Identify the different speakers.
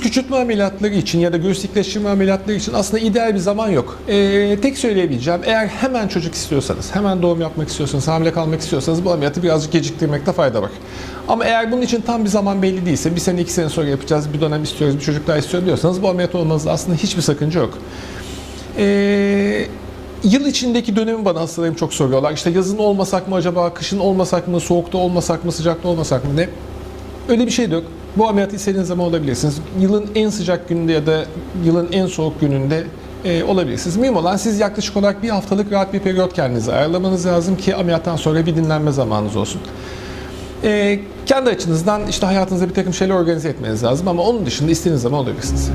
Speaker 1: küçültme ameliyatları için ya da göğüs dikleştirme ameliyatları için aslında ideal bir zaman yok. Ee, tek söyleyebileceğim eğer hemen çocuk istiyorsanız, hemen doğum yapmak istiyorsanız, hamile kalmak istiyorsanız bu ameliyatı birazcık geciktirmekte fayda var. Ama eğer bunun için tam bir zaman belli değilse, bir sene iki sene sonra yapacağız, bir dönem istiyoruz, bir çocuk daha istiyor diyorsanız bu ameliyat olmanızda aslında hiçbir sakınca yok. Ee, yıl içindeki dönemi bana hastalarım çok soruyorlar. İşte yazın olmasak mı acaba, kışın olmasak mı, soğukta olmasak mı, sıcakta olmasak mı ne? Öyle bir şey de yok. Bu ameliyatı istediğiniz zaman olabilirsiniz. Yılın en sıcak gününde ya da yılın en soğuk gününde e, olabilirsiniz. Mühim olan siz yaklaşık olarak bir haftalık rahat bir periyot kendinize ayarlamanız lazım ki ameliyattan sonra bir dinlenme zamanınız olsun. E, kendi açınızdan işte hayatınızda bir takım şeyler organize etmeniz lazım ama onun dışında istediğiniz zaman olabilirsiniz.